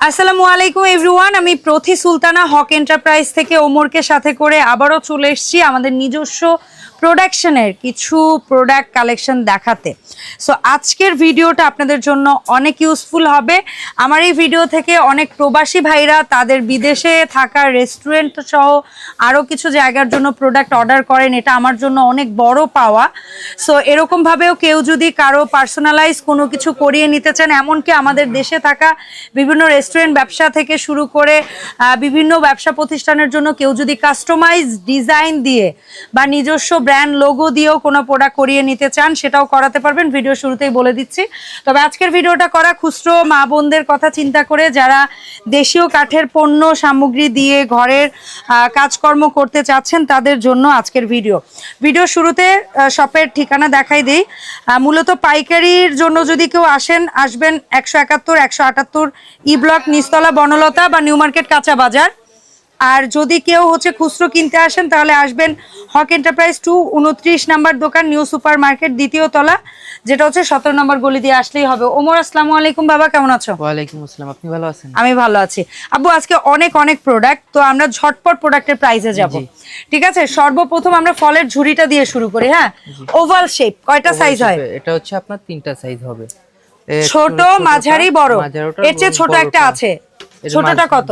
আসসালামু আলাইকুম এভরিওয়ান আমি প্রথি সুলতানা, হক এন্টারপ্রাইজ থেকে ওমরকে সাথে করে আবারও চলে এসেছি আমাদের নিজস্ব প্রোডাকশনের কিছু প্রোডাক্ট কালেকশন দেখাতে। সো আজকের ভিডিওটা আপনাদের জন্য অনেক ইউজফুল হবে। আমার এই ভিডিও থেকে অনেক প্রবাসী ভাইরা তাদের বিদেশে থাকা রেস্টুরেন্ট সহ আরও কিছু জায়গার জন্য প্রোডাক্ট অর্ডার করেন, এটা আমার জন্য অনেক বড় পাওয়া। সো এরকমভাবেও কেউ যদি কারও পার্সোনালাইজ কোনো কিছু করিয়ে নিতে চান, এমনকি আমাদের দেশে থাকা বিভিন্ন রেস্টুরেন্ট ব্যবসা থেকে শুরু করে বিভিন্ন ব্যবসা প্রতিষ্ঠানের জন্য কেউ যদি কাস্টমাইজ ডিজাইন দিয়ে বা নিজস্ব ব্র্যান্ড লোগো দিয়েও কোনো প্রোডাক্ট করিয়ে নিতে চান, সেটাও করাতে পারবেন। ভিডিও শুরুতেই বলে দিচ্ছি। তবে আজকের ভিডিওটা করা খুচরো মা বোনদের কথা চিন্তা করে যারা দেশীয় কাঠের পণ্য, সামগ্রী দিয়ে ঘরের কাজকর্ম করতে চাচ্ছেন, তাদের জন্য আজকের ভিডিও ভিডিও শুরুতে শপের ঠিকানা দেখাই দিই। মূলত পাইকারির জন্য যদি কেউ আসেন, আসবেন একশো একাত্তর, একশো আটাত্তর ই ব্লক নিস্তলা, বনলতা বা নিউ মার্কেট, কাঁচা বাজার। আর যদি কেউ হচ্ছে খুচরো কিনতে আসেন তাহলে আসবেন হক এন্টারপ্রাইজ টু উনত্রিশ নাম্বার দোকান নিউ সুপার মার্কেট দ্বিতীয় তলা যেটা হচ্ছে সতেরো নম্বর গলি দিয়ে আসলেই হবে। ওমর আসসালামু আলাইকুম বাবা কেমন আছো? ওয়ালাইকুম আসসালাম আপনি ভালো আছেন? আমি ভালো আছি। আব্বু আজকে অনেক অনেক প্রোডাক্ট তো আমরা ঝটপট প্রোডাক্টের প্রাইসে যাব। ঠিক আছে? সর্বপ্রথম আমরা ফলের ঝুড়িটা দিয়ে শুরু করি হ্যাঁ? ওভাল শেপ কয়টা সাইজ হয়? এটা হচ্ছে আপনার তিনটা সাইজ হবে। ছোট মাঝারি বড়? এর চেয়ে ছোট একটা আছে। ছোটটা কত।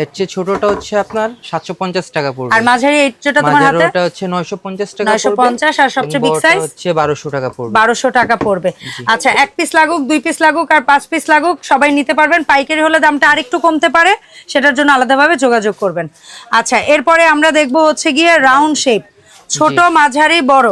এর চেয়ে ছোটটা হচ্ছে আপনার সাতশো পঞ্চাশ টাকা পড়বে। আর মাঝারি এইটা তোমার হাতে? মাঝারিটা হচ্ছে নয়শো পঞ্চাশ টাকা পড়বে, পঞ্চাশ আর সবচেয়ে বিগ সাইজ হচ্ছে বারোশো টাকা পড়বে। বারোশো টাকা পড়বে। আচ্ছা এক পিস লাগুক দুই পিস লাগুক আর পাঁচ পিস লাগুক সবাই নিতে পারবেন। পাইকারি হলে দামটা আরেকটু কমতে পারে সেটার জন্য আলাদাভাবে যোগাযোগ করবেন। আচ্ছা এরপরে আমরা দেখব হচ্ছে গিয়ে রাউন্ড শেপ ছোট মাঝারি বড়।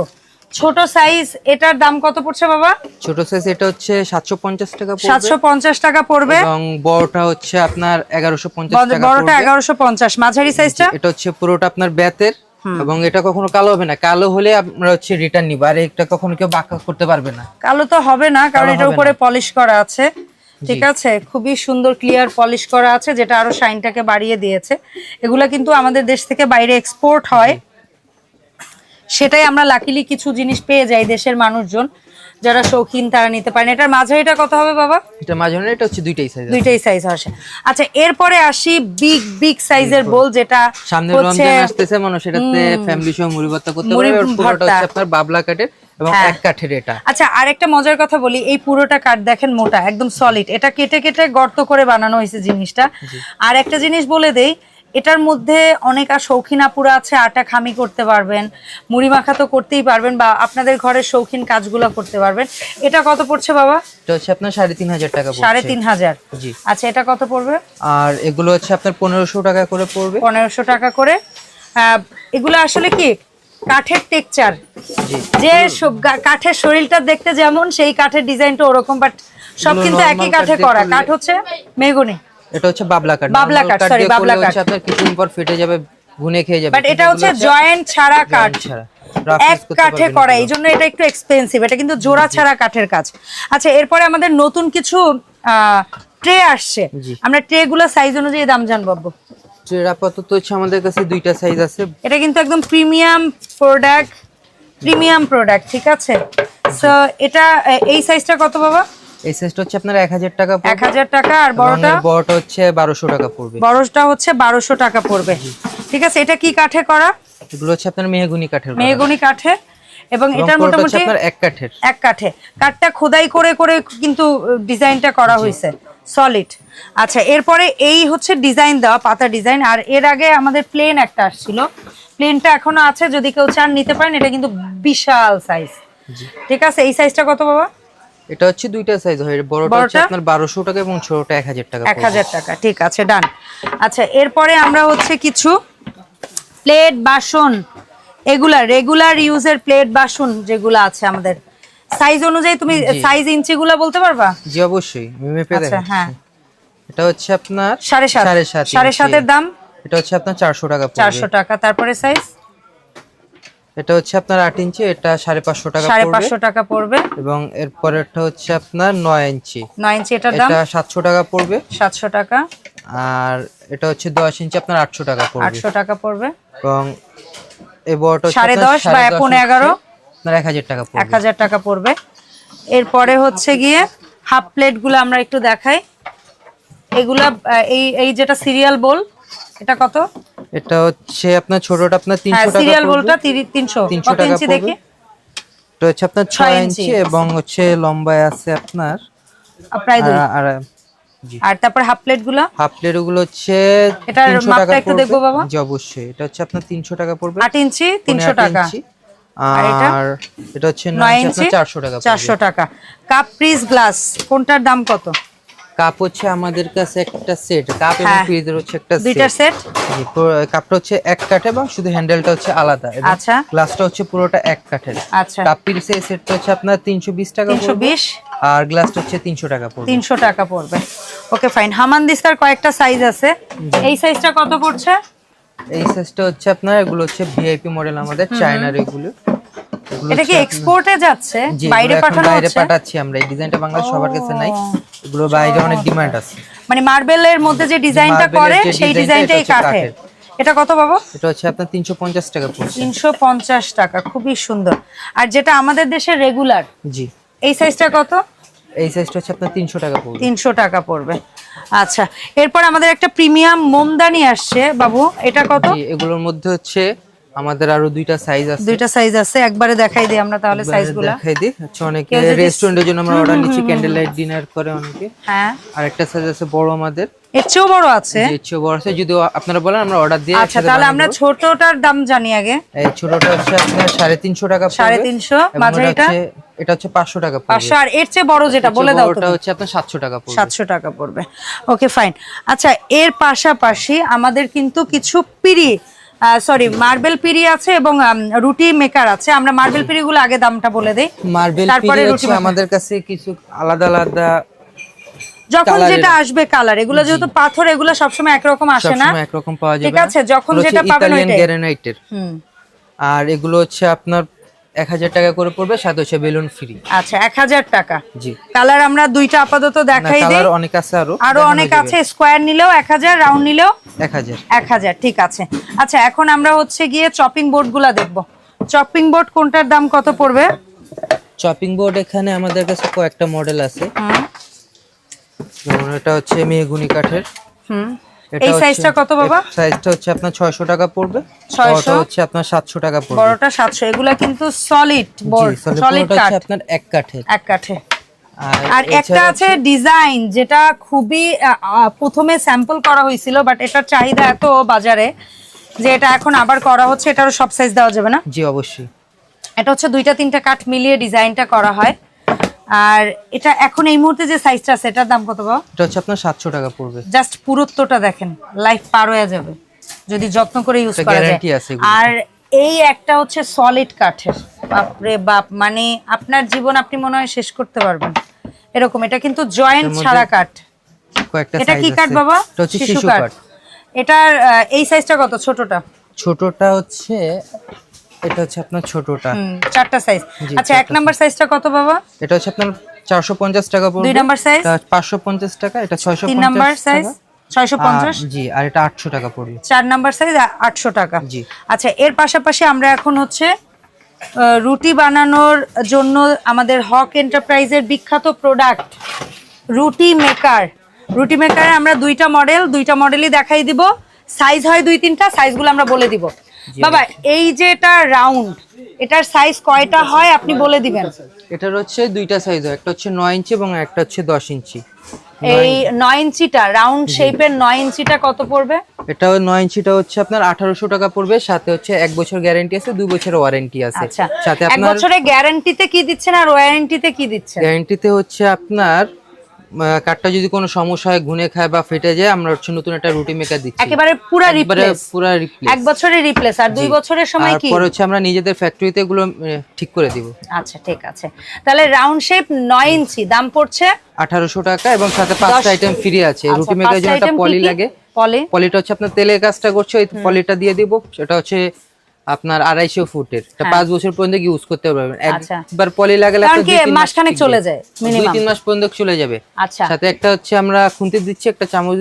ছোট সাইজ এটার দাম কত পড়ছে বাবা? ছোট সাইজ এটা হচ্ছে সাতশো পঞ্চাশ টাকা পড়বে। সাতশো পঞ্চাশ টাকা পড়বে। এবং বড়টা হচ্ছে আপনার এগারোশো পঞ্চাশ বড়- টাকা পড়বে। এগারোশো পঞ্চাশ। মাঝারি সাইজটা এটা হচ্ছে পুরোটা আপনার ব্যাতের। এবং এটা কখনো কালো হবে না। কালো হলে আমরা হচ্ছে রিটার্ন নিব। আর এটা কখনো কেউ বাঁকা করতে পারবে না। কালো তো হবে না কারণ এটার উপরে পলিশ করা আছে। ঠিক আছে? খুবই সুন্দর ক্লিয়ার পলিশ করা আছে যেটা আরও শাইনটাকে বাড়িয়ে দিয়েছে। এগুলা কিন্তু আমাদের দেশ থেকে বাইরে এক্সপোর্ট হয়। সেটাই আমরা লাকিলি কিছু জিনিস পেয়ে যাই দেশের মানুষজন যারা শৌখিন তারা নিতে পারেন। এটার মাঝারিটা কত হবে বাবা? এটা মাঝখানে এটা হচ্ছে দুইটাই সাইজ দুইটাই সাইজ আসে। আচ্ছা এরপরে আসি বিগ বিগ সাইজের বোল যেটা সামনে রমজান আসতেছে মানুষ এটাতে ফ্যামিলি সহ মুড়ি ভর্তা করতে পারবে আর পুরোটা হচ্ছে আপনার বাবলা কাঠের এবং হ্যাঁ। এক কাঠের এটা। আচ্ছা আরেকটা মজার কথা বলি এই পুরোটা কাঠ দেখেন মোটা একদম সলিড এটা কেটে কেটে গর্ত করে বানানো হয়েছে জিনিসটা। আর একটা জিনিস বলে দেই এটার মধ্যে অনেক আর শৌখিন আপুরা আছে আটা খামি করতে পারবেন মুড়ি মাখা তো করতেই পারবেন বা আপনাদের ঘরের শৌখিন কাজগুলো করতে পারবেন। এটা কত পড়ছে বাবা? হচ্ছে আপনার সাড়ে তিন হাজার টাকা সাড়ে তিন হাজার। জি। আচ্ছা এটা কত পড়বে? আর এগুলো হচ্ছে আপনার পনেরোশো টাকা করে পড়বে। পনেরোশো টাকা করে। এগুলো আসলে কি? কাঠের টেকচার। যে কাঠের শরীরটা দেখতে যেমন সেই কাঠের ডিজাইনটা ওরকম বাট সব কিন্তু একই কাঠে করা। কাঠ হচ্ছে মেগুনি। এটা হচ্ছে বাবলা কাঠ। বাবলা Normal কাঠ, বাবলা কাঠ। আপনার কিছুদিন পর ফেটে যাবে ঘুনে খেয়ে যাবে। বাট এটা হচ্ছে জয়েন্ট ছাড়া কাঠ। ছাড়া। এক কাঠে করা। এই জন্য এটা একটু এক্সপেন্সিভ এটা কিন্তু জোড়া ছাড়া কাঠের কাজ। আচ্ছা এরপরে আমাদের নতুন কিছু ট্রে আসছে। আমরা ট্রে গুলো সাইজ অনুযায়ী দাম জানব আব্বু। এর আপাতত হচ্ছে আমাদের কাছে দুইটা সাইজ আছে। এটা কিন্তু একদম প্রিমিয়াম প্রোডাক্ট প্রিমিয়াম প্রোডাক্ট ঠিক আছে? সো এটা এই সাইজটা কত বাবা? এই হচ্ছে আপনার টাকা পড়বে। হাজার টাকা আর বড়টা? বড়টা হচ্ছে বারোশো টাকা পড়বে। বড়টা হচ্ছে বারোশো টাকা পড়বে। ঠিক আছে এটা কি কাঠে করা? এগুলো হচ্ছে আপনার মেহগুনি কাঠের করা। মেহগনি কাঠে। এবং এবং এটার মোটামুটি আপনার এক কাঠের। এক কাঠে। কাঠটা খোদাই করে করে কিন্তু ডিজাইনটা করা হয়েছে। সলিড আচ্ছা এরপরে এই হচ্ছে ডিজাইন দেওয়া পাতা ডিজাইন আর এর আগে আমাদের প্লেন একটা আসছিল। প্লেনটা এখনও আছে যদি কেউ চান নিতে পারেন এটা কিন্তু বিশাল সাইজ ঠিক আছে এই সাইজটা কত বাবা? এটা হচ্ছে দুইটা সাইজ হয়। বড়টা হচ্ছে আপনার বারোশো টাকা এবং ছোটটা এক হাজার টাকা এক হাজার টাকা ঠিক আছে ডান আচ্ছা এরপরে আমরা হচ্ছে কিছু প্লেট বাসন। এগুলা রেগুলার ইউজের প্লেট বাসন যেগুলো আছে আমাদের। সাইজ অনুযায়ী তুমি সাইজ ইঞ্চিগুলো বলতে পারবা? জি অবশ্যই। আমি মেপে আচ্ছা হ্যাঁ। এটা হচ্ছে আপনার সাড়ে সাত। সাড়ে সাত সাড়ে সাতের দাম? এটা হচ্ছে আপনার চারশো টাকা পড়বে। চারশো টাকা তারপরে সাইজ এটা হচ্ছে আপনার আট ইঞ্চি এটা সাড়ে পাঁচশো টাকা সাড়ে পাঁচশো টাকা পড়বে। এবং এরপরেরটা হচ্ছে আপনার নয় ইঞ্চি। নয় ইঞ্চি এটার দাম? এটা সাতশো টাকা পড়বে। সাতশো টাকা। আর এটা হচ্ছে দশ ইঞ্চি আপনার আটশো টাকা পড়বে। আটশো টাকা পড়বে। এবং এই বড়টা সাড়ে দশ বা ইঞ্চি, এগারো? আপনার এক হাজার টাকা এক হাজার টাকা পড়বে। এরপরে হচ্ছে গিয়ে হাফ প্লেটগুলো আমরা একটু দেখাই। এগুলা এই এই যেটা সিরিয়াল বোল এটা কত? এটা হচ্ছে আপনার ছোটটা আপনার হ্যাঁ তিনশো টাকা সিরিয়াল। বোলটা তিনশো। 300 কত টাকা ইঞ্চি দেখি? এটা হচ্ছে আপনার ছয় ছয় ইঞ্চি। ইঞ্চি এবং হচ্ছে লম্বায় আছে আপনার প্রায় দুই। আর আর তারপর হাফ প্লেটগুলা? হাফ প্লেট ওগুলো হচ্ছে এটার 300 মাপটা একটু দেখব বাবা? জি অবশ্যই। এটা হচ্ছে আপনার তিনশো টাকা পড়বে। আট ইঞ্চি পৌনে তিনশো আট টাকা আর এটা? এটা হচ্ছে নয় নয় ইঞ্চি ইঞ্চি চারশো টাকা চারশো টাকা। কাপ পিস গ্লাস কোনটার দাম কত? কাপ হচ্ছে আমাদের কাছে একটা সেট কাপ এবং হ্যাঁ। হচ্ছে একটা সেট সেট কাপটা হচ্ছে এক কাঠে এবং শুধু হ্যান্ডেলটা হচ্ছে আলাদা আচ্ছা। গ্লাসটা হচ্ছে পুরোটা এক কাঠের। আচ্ছা। কাপ পিসের সেটটা হচ্ছে আপনার তিনশো বিশ টাকা তিনশো পড়বে বিশ? আর গ্লাসটা হচ্ছে তিনশো টাকা পড়বে। তিনশো টাকা পড়বে। ওকে ফাইন হামান দিস্তার কয়েকটা সাইজ আছে। এই সাইজটা কত পড়ছে? এই সাইজটা হচ্ছে আপনার এগুলো হচ্ছে ভিআইপি মডেল আমাদের চায়নার এগুলো। এটা কি এক্সপোর্টে যাচ্ছে? বাইরে পাঠানো বাইরে পাঠাচ্ছি আমরা। এই ডিজাইনটা বাংলাদেশ সবার কাছে নাই। এগুলো বাইরে অনেক ডিমান্ড আছে। মানে মার্বেলের মধ্যে যে ডিজাইনটা করে সেই ডিজাইনটাই কাঠে কাঠের। এটা কত বাবা? এটা হচ্ছে আপনার তিনশো পঞ্চাশ টাকা পড়ছে তিনশো পঞ্চাশ টাকা খুবই সুন্দর। আর যেটা আমাদের দেশে রেগুলার জি। এই সাইজটা কত? এই সাইজটা হচ্ছে আপনার তিনশো টাকা পড়বে। তিনশো টাকা পড়বে। আচ্ছা এরপর আমাদের একটা প্রিমিয়াম মোমদানি আসছে বাবু। এটা কত? এগুলোর মধ্যে হচ্ছে আমাদের আরও দুইটা সাইজ আছে। দুইটা সাইজ আছে একবারে দেখাই দিই আমরা তাহলে সাইজগুলা দেখাই দিই। হচ্ছে অনেকে রেস্টুরেন্টের জন্য আমরা অর্ডার নিচ্ছি ক্যান্ডেল লাইট ডিনার করে অনেকে। হ্যাঁ। আর একটা সাইজ আছে বড় আমাদের। এর চেয়েও বড় আছে। যে চেয়ে বড় আছে। যদি আপনারা বলেন আমরা অর্ডার দিয়ে আচ্ছা তাহলে আমরা ছোটটার দাম জানি আগে। এই ছোটটা হচ্ছে আপনার সাড়ে তিনশো টাকা পড়বে। সাড়ে তিনশো এবং এটা মাঝারিটা? হচ্ছে এটা হচ্ছে পাঁচশো টাকা পড়বে। আর এর চেয়ে বড় যেটা বলে দাও ওটা হচ্ছে আপনার সাতশো টাকা পড়বে। সাতশো টাকা পড়বে। ওকে ফাইন আচ্ছা এর পাশাপাশি আমাদের কিন্তু কিছু পিড়ি সরি মার্বেল পিড়ি আছে এবং রুটি মেকার আছে। আমরা মার্বেল পিড়িগুলো আগে দামটা বলে দেই। মার্বেল তারপরে রুটি আমাদের কাছে কিছু আলাদা আলাদা যখন যেটা আসবে কালার এগুলো যেহেতু পাথর এগুলো সবসময় একরকম আসে না। একরকম পাওয়া যাবে। ঠিক আছে, যখন যেটা পাবেন ওইটাই। হুম। আর এগুলো হচ্ছে আপনার এক হাজার টাকা করে পড়বে সাথে হচ্ছে বেলুন ফ্রি আচ্ছা এক হাজার টাকা। জি। কালার আমরা দুইটা আপাতত দেখাই দিই। অনেক আছে আরও। আরও অনেক আছে স্কোয়ার নিলেও এক হাজার রাউন্ড নিলেও এক হাজার। এক হাজার ঠিক আছে। আচ্ছা এখন আমরা হচ্ছে গিয়ে চপিং বোর্ডগুলা দেখব। চপিং বোর্ড কোনটার দাম কত পড়বে? চপিং বোর্ড এখানে আমাদের কাছে কয়েকটা মডেল আছে। হুম। যেমন এটা হচ্ছে মেহগুনি কাঠের। হুম। এই সাইজটা কত বাবা? সাইজটা হচ্ছে আপনার ছয়শো টাকা পড়বে। 600 হচ্ছে আপনার সাতশো টাকা পড়বে। বড়টা সাতশো। এগুলা কিন্তু সলিড বোর্ড সলিড কাঠ আপনার এক কাঠের এক কাঠে। আর একটা আছে ডিজাইন যেটা খুবই প্রথমে স্যাম্পল করা হয়েছিল বাট এটার চাহিদা এত বাজারে যে এটা এখন আবার করা হচ্ছে এটারও সব সাইজ দেওয়া যাবে না? জি অবশ্যই। এটা হচ্ছে দুইটা তিনটা কাঠ মিলিয়ে ডিজাইনটা করা হয়। আর এটা এখন এই মুহূর্তে যে সাইজটা আছে এটার দাম কত বাবা এটা হচ্ছে আপনার সাতশো টাকা পড়বে। জাস্ট পুরুত্বটা দেখেন লাইফ পার হয়ে যাবে। যদি যত্ন করে ইউজ করা যায়। আর এই একটা হচ্ছে সলিড কাঠের। বাপরে বাপ মানে আপনার জীবন আপনি মনে হয় শেষ করতে পারবেন। এরকম এটা কিন্তু জয়েন্ট ছাড়া কাঠ। এটা কি কাঠ বাবা? শিশু কাঠ। এটার এই সাইজটা কত? ছোটটা? ছোটটা হচ্ছে এটা হচ্ছে আপনার ছোটটা। চারটা সাইজ আচ্ছা এক নাম্বার সাইজটা কত বাবা? এটা হচ্ছে আপনার চারশো পঞ্চাশ টাকা পড়বে। দুই নাম্বার? পাঁচশো পঞ্চাশ টাকা এটা ছয়শো তিন নাম্বার সাইজ ছয়শো পঞ্চাশ? জি আর এটা আটশো টাকা পড়বে। চার নাম্বার সাইজ আটশো টাকা। জি। আচ্ছা এর পাশাপাশি আমরা এখন হচ্ছে রুটি বানানোর জন্য আমাদের হক এন্টারপ্রাইজের বিখ্যাত প্রোডাক্ট রুটি মেকার রুটি মেকারে আমরা দুইটা মডেল দুইটা মডেলই দেখাই দিব। সাইজ হয় দুই তিনটা সাইজগুলো আমরা বলে দিব। বাবা এই যে এটা রাউন্ড এটার সাইজ কয়টা হয় আপনি বলে দিবেন? এটার হচ্ছে দুইটা সাইজ হয় একটা হচ্ছে নয় ইঞ্চি এবং একটা হচ্ছে দশ ইঞ্চি। এই নয় ইঞ্চিটা রাউন্ড শেপের নয় ইঞ্চিটা কত পড়বে? এটা ওই নয় ইঞ্চিটা হচ্ছে আপনার আঠারোশো টাকা পড়বে সাথে হচ্ছে এক বছর গ্যারেন্টি আছে দুই বছর ওয়ারেন্টি আছে। আচ্ছা। সাথে আপনার বছরের গ্যারান্টিতে কি দিচ্ছেন আর ওয়ারেন্টিতে কি দিচ্ছেন? গ্যারেন্টিতে হচ্ছে আপনার কাঠটা যদি কোনো সমস্যা হয় ঘুনে খায় বা ফেটে যায় আমরা হচ্ছে নতুন একটা রুটি মেকার দিচ্ছি। একেবারে পুরা রিপ্লেস পুরা রিপ্লেস এক বছরের রিপ্লেস আর দুই বছরের সময় কি? তারপর হচ্ছে আমরা নিজেদের ফ্যাক্টরিতে এগুলো ঠিক করে দিব। আচ্ছা ঠিক আছে। তাহলে রাউন্ড শেপ নয় ইঞ্চি দাম পড়ছে? আঠারোশো টাকা এবং সাথে পাঁচটা আইটেম ফ্রি আছে। আচ্ছা, রুটি মেকারের জন্য একটা পলি? লাগে। পলি? পলিটা হচ্ছে আপনার তেলের কাজটা করছে ওই পলিটা দিয়ে দিব। সেটা হচ্ছে আপনার আড়াইশো ফুটের। পাঁচ বছর পর্যন্ত ইউজ করতে পারবেন? হ্যাঁ। আচ্ছা। একবার পলি লাগালে মাসখানেক চলে যায় দুই তিন মাস পর্যন্ত চলে যাবে। আচ্ছা। সাথে একটা হচ্ছে আমরা খুন্তি দিচ্ছি একটা চামচ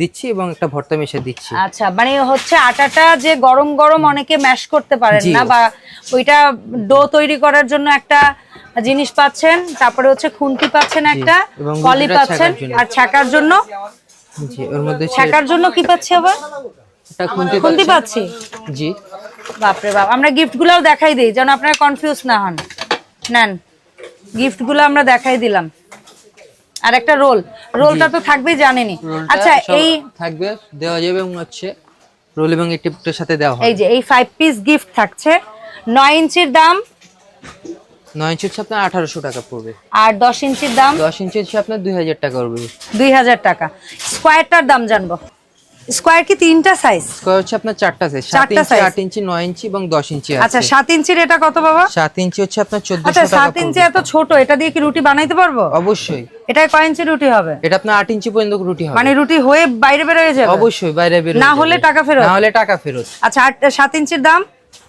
দিচ্ছি এবং একটা ভর্তা মেশে দিচ্ছি। আচ্ছা মানে হচ্ছে আটাটা যে গরম গরম অনেকে ম্যাশ করতে পারেন না বা ওইটা ডো তৈরি করার জন্য একটা জিনিস পাচ্ছেন তারপরে হচ্ছে খুন্তি পাচ্ছেন একটা কলি পাচ্ছেন আর ছাকার জন্য? জি ওর মধ্যে ছাকার জন্য কি পাচ্ছি আবার? খুন্তি পাচ্ছি? জি। বাপরে বাপ। আমরা গিফট গুলাও দেখাই দিই যেন আপনারা কনফিউজ না হন। নেন গিফটগুলো আমরা দেখাই দিলাম। আর একটা রোল রোলটা তো থাকবেই জানেনি আচ্ছা এই থাকবে দেওয়া যাবে এবং হচ্ছে রোল এবং এই টিপটার সাথে দেওয়া হবে। এই যে এই ফাইভ পিস গিফট থাকছে। নয় ইঞ্চির দাম? নয় ইঞ্চি হচ্ছে আপনার আঠারোশো টাকা পড়বে। আর দশ ইঞ্চির দাম? দশ ইঞ্চি হচ্ছে আপনার দুই হাজার টাকা পড়বে। দুই হাজার টাকা। স্কোয়ারটার দাম জানব। স্কোয়ার কি তিনটা সাইজ স্কোয়ার হচ্ছে আপনার চারটা সাইজ সাত চারটা size? আট ইঞ্চি নয় ইঞ্চি এবং দশ ইঞ্চি আচ্ছা আছে সাত ইঞ্চির এটা কত বাবা? সাত ইঞ্চি হচ্ছে আপনার আচ্ছা চোদ্দশো টাকা সাত ইঞ্চি এত ছোট এটা দিয়ে কি রুটি বানাইতে পারব? অবশ্যই। এটা কয় ইঞ্চি রুটি হবে? এটা আপনার আট ইঞ্চি পর্যন্ত রুটি হবে। মানে রুটি হয়ে বাইরে বেরোয় যাবে? অবশ্যই বাইরে বের না হলে টাকা ফেরত? না হলে টাকা ফেরত। আচ্ছা সাত ইঞ্চির দাম?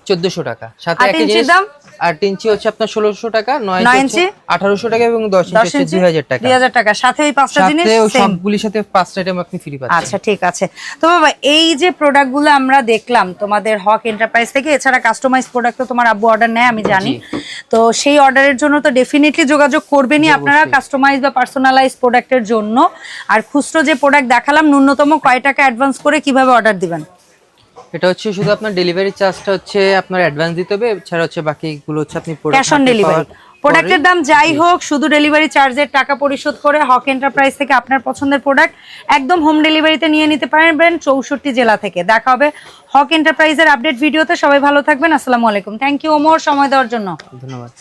চোদ্দশো টাকা। সাথে আট একই ইঞ্চির জিনিস দাম? আট ইঞ্চি হচ্ছে আপনার ষোলোশো টাকা নয় নয় ইঞ্চি ইঞ্চি? আঠারোশো টাকা এবং দশ ইঞ্চি হচ্ছে ইঞ্চি? দুই হাজার টাকা। দুই হাজার টাকা। সাথে ওই পাঁচটা জিনিস সাথে সবগুলির সাথে পাঁচটা আইটেম আপনি ফ্রি পাচ্ছেন। আচ্ছা ঠিক আছে। তো বাবা এই যে প্রোডাক্টগুলো আমরা দেখলাম তোমাদের হক এন্টারপ্রাইজ থেকে এছাড়া কাস্টমাইজ প্রোডাক্ট তো তোমার আব্বু অর্ডার নেয় আমি জানি। তো সেই অর্ডারের জন্য তো ডেফিনেটলি যোগাযোগ করবেনই আপনারা কাস্টমাইজ বা পার্সোনালাইজ প্রোডাক্টের জন্য। আর খুচরো যে প্রোডাক্ট দেখালাম ন্যূনতম কয় টাকা অ্যাডভান্স করে কীভাবে অর্ডার দিবেন? এটা হচ্ছে শুধু আপনার ডেলিভারি চার্জটা হচ্ছে আপনার অ্যাডভান্স দিতে হবে এছাড়া হচ্ছে বাকিগুলো হচ্ছে আপনি ক্যাশ অন ডেলিভারি প্রোডাক্টের দাম যাই হোক শুধু ডেলিভারি চার্জের টাকা পরিশোধ করে হক এন্টারপ্রাইজ থেকে আপনার পছন্দের প্রোডাক্ট একদম হোম ডেলিভারিতে নিয়ে নিতে পারবেন চৌষট্টি জেলা থেকে। দেখা হবে হক এন্টারপ্রাইজের আপডেট ভিডিওতে। সবাই ভালো থাকবেন। আসসালামু আলাইকুম। থ্যাংক ইউ ওমর সময় দেওয়ার জন্য। ধন্যবাদ।